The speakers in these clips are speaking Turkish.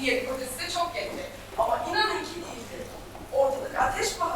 diyelim, ötesi çok geldi. Ama inanın ki değildi. Ortalık ateş pahası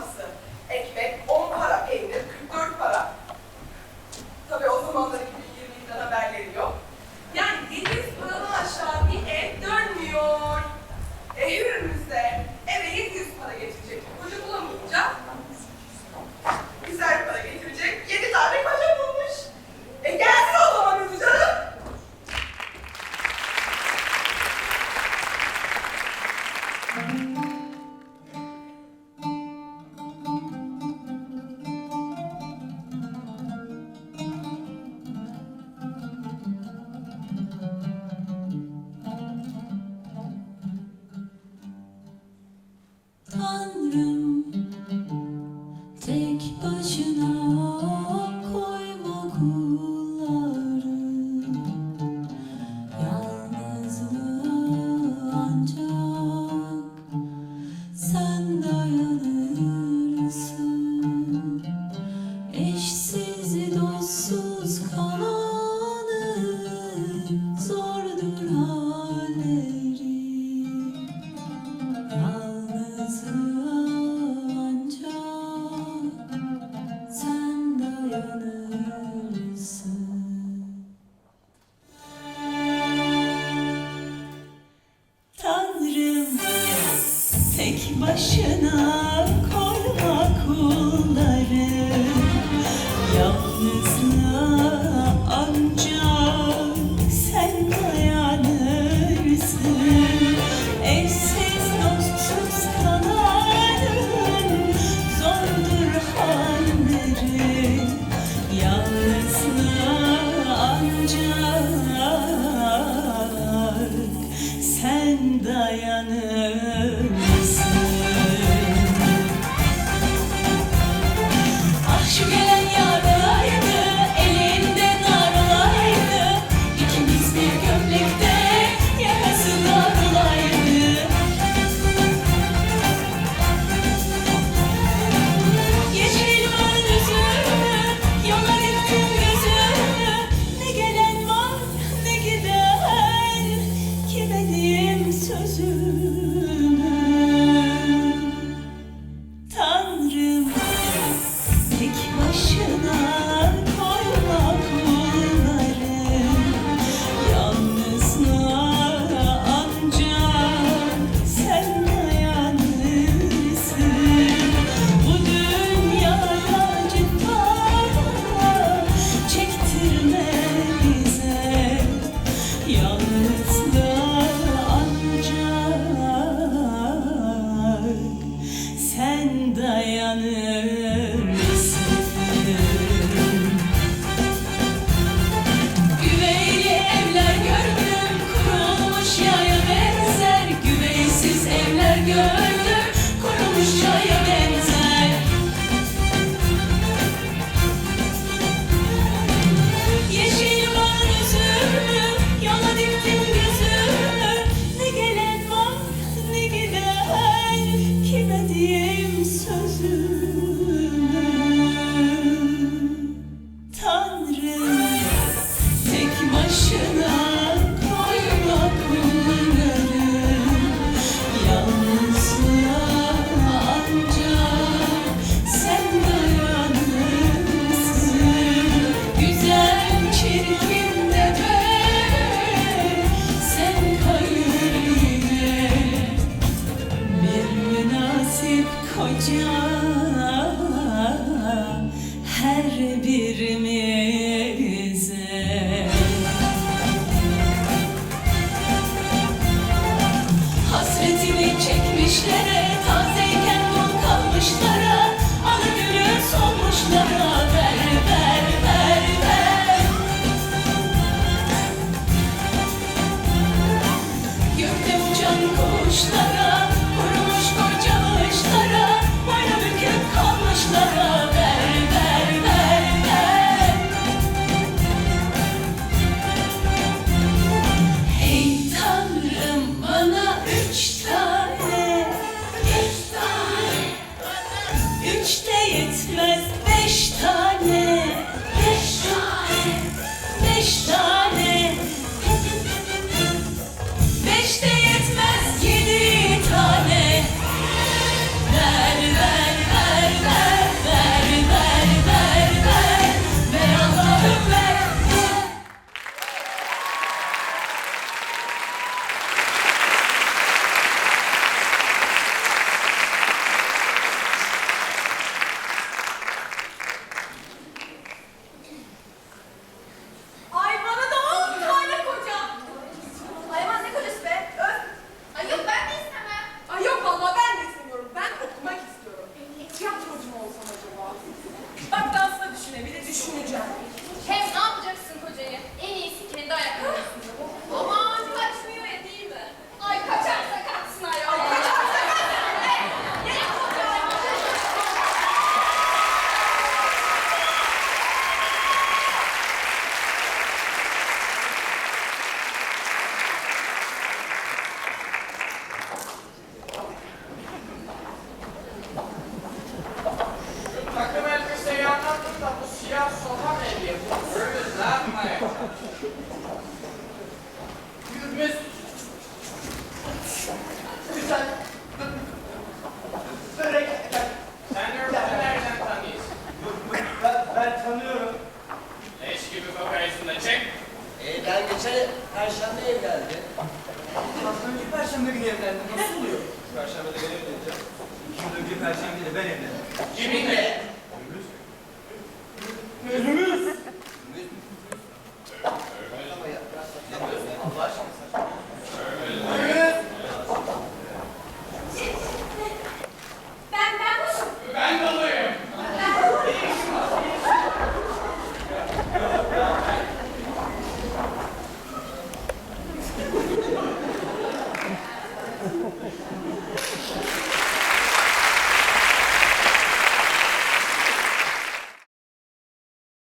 başına koyma kulları. Yalnızlığa ancak sen dayanırsın. Evsiz dostsuz kalanın zordur halleri. Yalnızlığa ancak sen dayanırsın. Krishna. Sarmaya Gürbüz. Güzel. Börek. Sen Gürbüz'ü nereden tanıyorsun? Ben, ben tanıyorum. Leş gibi kokarsın da çek. E, ben geçen perşembe evlendim. Az önce perşembe günü evlendim. Nasıl oluyor? Perşembe de ben evleneceğim. İki yıl önce perşembe de ben evlendim. Kiminle? Gürbüz. Gürbüz.